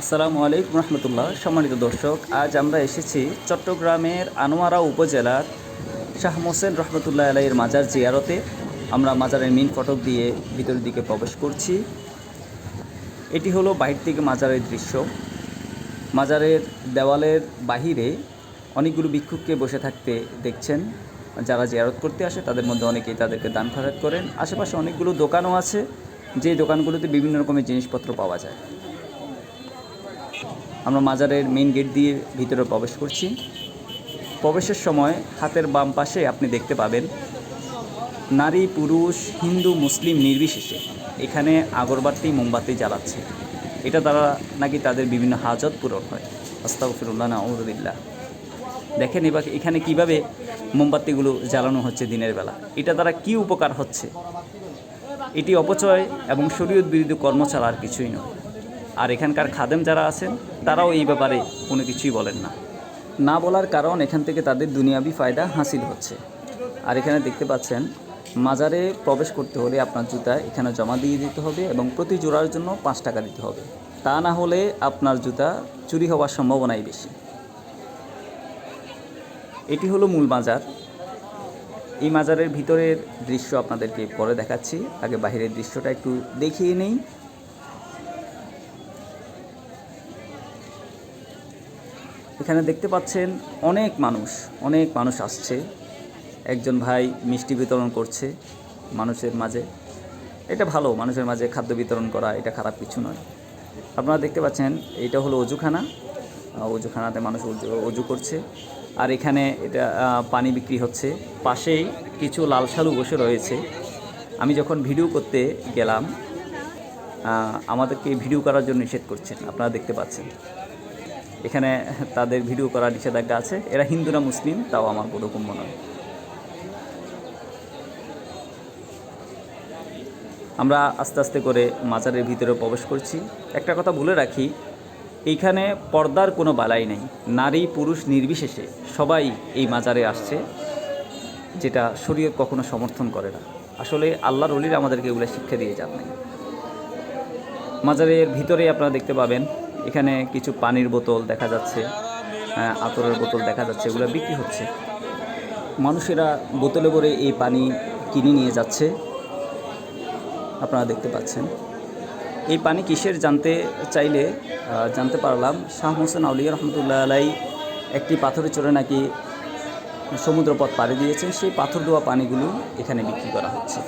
আসসালামু আলাইকুম রহমতুল্লাহ। সম্মানিত দর্শক, আজ আমরা এসেছি চট্টগ্রামের আনোয়ারা উপজেলার শাহ মোসেন রহমতুল্লাহ আলাইয়ের মাজার জিয়ারতে। আমরা মাজারের মেন ফটক দিয়ে ভিতরের দিকে প্রবেশ করছি। এটি হলো বাহির থেকে মাজারের দৃশ্য। মাজারের দেওয়ালের বাহিরে অনেকগুলো ভিক্ষুককে বসে থাকতে দেখছেন। যারা জিয়ারত করতে আসে, তাদের মধ্যে অনেকেই তাদেরকে দান খরচ করেন। আশেপাশে অনেকগুলো দোকানও আছে। যে দোকানগুলোতে বিভিন্ন রকমের জিনিসপত্র পাওয়া যায়। আমরা মাজারের মেইন গেট দিয়ে ভিতরে প্রবেশ করছি। প্রবেশের সময় হাতের বাম পাশে আপনি দেখতে পাবেন, নারী, পুরুষ, হিন্দু, মুসলিম নির্বিশেষে এখানে আগরবাতি, মোমবাতি জ্বালাচ্ছে। এটা দ্বারা নাকি তাদের বিভিন্ন হাজত পূরণ হয়। আস্তাগফিরুল্লাহ, নাউজুবিল্লাহ। দেখেন এবার এখানে কীভাবে মোমবাতিগুলো জ্বালানো হচ্ছে দিনের বেলা। এটা দ্বারা কি উপকার হচ্ছে? এটি অপচয় এবং শরীয়ত বিরোধী কর্ম ছাড়া আর কিছুই নয়। আর এখানকার খাদেম যারা আছেন, তারাও এই ব্যাপারে কোনো কিছুই বলেন না। না বলার কারণ এখান থেকে তাদের দুনিয়াবি ফায়দা হাসিল হচ্ছে। আর এখানে দেখতে পাচ্ছেন, মাজারে প্রবেশ করতে হলে আপনার জুতা এখানে জমা দিয়ে দিতে হবে এবং প্রতি জোড়ার জন্য পাঁচ টাকা দিতে হবে। তা না হলে আপনার জুতা চুরি হওয়ার সম্ভাবনাই বেশি। এটি হলো মূল মাজার। এই মাজারের ভিতরের দৃশ্য আপনাদেরকে পরে দেখাচ্ছি। আগে বাইরের দৃশ্যটা একটু দেখিয়ে নেই। এখানে দেখতে পাচ্ছেন অনেক মানুষ অনেক মানুষ আসছে। একজন ভাই মিষ্টি বিতরণ করছে মানুষের মাঝে। এটা ভালো, মানুষের মাঝে খাদ্য বিতরণ করা এটা খারাপ কিছু নয়। আপনারা দেখতে পাচ্ছেন, এটা হলো অজুখানা। অজুখানাতে মানুষ অজু করছে। আর এখানে এটা পানি বিক্রি হচ্ছে। পাশেই কিছু লাল সালু বসে রয়েছে। আমি যখন ভিডিও করতে গেলাম আমাদেরকে ভিডিও করার জন্য নিষেধ করছেন, আপনারা দেখতে পাচ্ছেন। এখানে তাদের ভিডিও করার নিষেধাজ্ঞা আছে। এরা হিন্দুরা মুসলিম, তাও আমার মনে হয় আমরা আস্তে আস্তে করে মাজারের ভিতরে প্রবেশ করছি। একটা কথা বলে রাখি, এইখানে পর্দার কোনো বালাই নেই। নারী, পুরুষ নির্বিশেষে সবাই এই মাজারে আসছে, যেটা শরীয়ত কখনো সমর্থন করে না। আসলে আল্লাহর অলির আমাদেরকে এগুলো শিক্ষা দিয়ে যান নাই। মাজারের ভিতরে আপনারা দেখতে পাবেন এখানে কিছু পানির বোতল দেখা যাচ্ছে আতরের বোতল দেখা যাচ্ছে, এগুলো বিক্রি হচ্ছে। মানুষেরা বোতলে করে এই পানি কিনে নিয়ে যাচ্ছে। আপনারা দেখতে পাচ্ছেন। এই পানি কিসের জানতে চাইলে জানতে পারলাম, শাহ হোসেন আউলিয়া রহমতুল্লাহ আলাই একটি পাথরে চড়ে নাকি সমুদ্রপথ পাড়ি দিয়েছেন। সেই পাথর দেওয়া পানিগুলো এখানে বিক্রি করা হচ্ছে।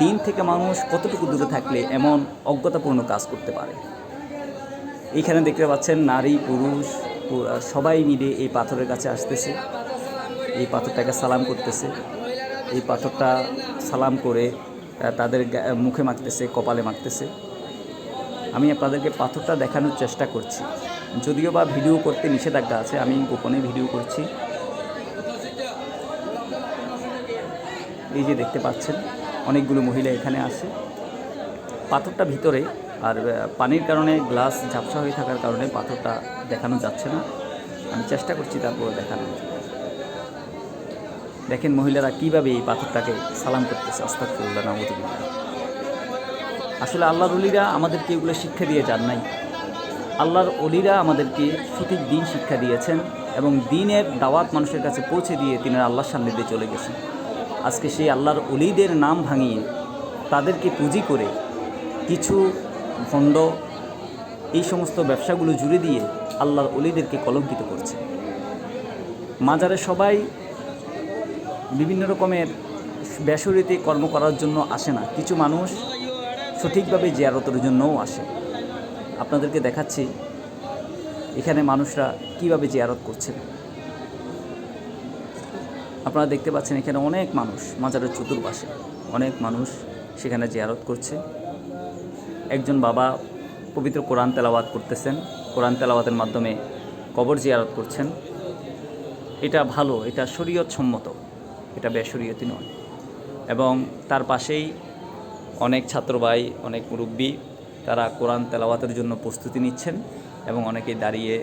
দিন থেকে মানুষ কতটুকু দূরে থাকলে এমন অজ্ঞতাপূর্ণ কাজ করতে পারে? এইখানে দেখতে পাচ্ছেন নারী, পুরুষ সবাই মিলে এই পাথরের কাছে আসতেছে। এই পাথরটাকে সালাম করতেছে। এই পাথরটা সালাম করে তাদের মুখে মাখতেছে, কপালে মাখতেছে। আমি আপনাদেরকে পাথরটা দেখানোর চেষ্টা করছি। যদিও বা ভিডিও করতে নিষেধাজ্ঞা আছে, আমি গোপনে ভিডিও করছি। এই যে দেখতে পাচ্ছেন, অনেকগুলো মহিলা এখানে আসে। পাথরটা ভিতরে আর পানির কারণে গ্লাস ঝাপসা হয়ে থাকার কারণে পাথরটা দেখানো যাচ্ছে না। আমি চেষ্টা করছি তারপরে দেখানোর। দেখেন মহিলারা কীভাবে এই পাথরটাকে সালাম করতেছে আস্তাকুল্লাহ নামতুল্লাহ আসলে আল্লাহর অলিরা আমাদেরকে এগুলো শিক্ষা দিয়ে যান নাই। আল্লাহর অলিরা আমাদেরকে সঠিক দিন শিক্ষা দিয়েছেন এবং দিনের দাওয়াত মানুষের কাছে পৌঁছে দিয়ে তিনি আল্লাহর সান্নিধ্যে চলে গেছেন। আজকে সেই আল্লাহর অলিদের নাম ভাঙিয়ে তাদেরকে পুঁজি করে কিছু ভণ্ড, এই সমস্ত ব্যবসাগুলো জুড়ে দিয়ে আল্লাহর অলিদেরকে কলঙ্কিত করছে। মাজারে সবাই বিভিন্ন রকমের বেসরীতি কর্ম করার জন্য আসে না। কিছু মানুষ সঠিকভাবে জিয়ারতের জন্যও আসে। আপনাদেরকে দেখাচ্ছি এখানে মানুষরা কীভাবে জিয়ারত করছেন। আপনারা দেখতে পাচ্ছেন এখানে অনেক মানুষ মাজারের চতুর্পাশে। অনেক মানুষ সেখানে জিয়ারত করছে। একজন বাবা পবিত্র কোরআন তেলাওয়াত করতেছেন। কোরআন তেলাওয়াতের মাধ্যমে কবর জিয়ারত করছেন। এটা ভালো, এটা শরীয়ত সম্মত এটা বেশরীয়তি নয়। এবং তার পাশেই অনেক ছাত্র ভাই অনেক মুরব্বী, তারা কোরআন তেলাওয়াতের জন্য প্রস্তুতি নিচ্ছেন এবং অনেকে দাঁড়িয়ে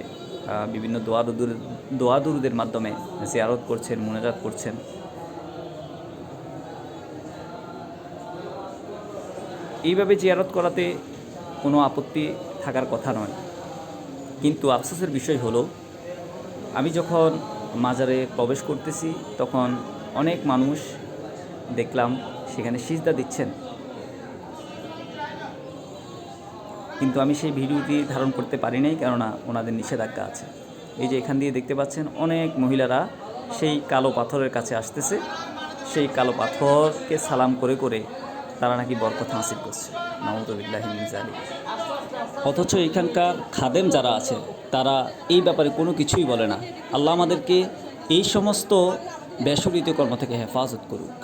বিভিন্ন দোয়া দুদুর দোয়া দুরুদের মাধ্যমে জিয়ারত করছেন, মোনাজাত করছেন। এইভাবে জিয়ারত করাতে কোনো আপত্তি থাকার কথা নয়। কিন্তু আফসোসের বিষয় হলো, আমি যখন মাজারে প্রবেশ করতেছি, তখন অনেক মানুষ দেখলাম সেখানে সিজদা দিচ্ছেন। কিন্তু আমি সেই ভিডিওটি ধারণ করতে পারি নাই, কেননা ওনাদের নিষেধাজ্ঞা আছে। এই যে এখান দিয়ে দেখতে পাচ্ছেন, অনেক মহিলারা সেই কালো পাথরের কাছে আসতেছে। সেই কালো পাথরকে সালাম করে করে তারা নাকি বরকত হাসিল করছে। নামতুবিল্লাহিমিজালি অথচ এখানকার খাদেম যারা আছে, তারা এই ব্যাপারে কোনো কিছুই বলে না। আল্লাহ আমাদেরকে এই সমস্ত বেসরিত কর্ম থেকে হেফাজত করুক।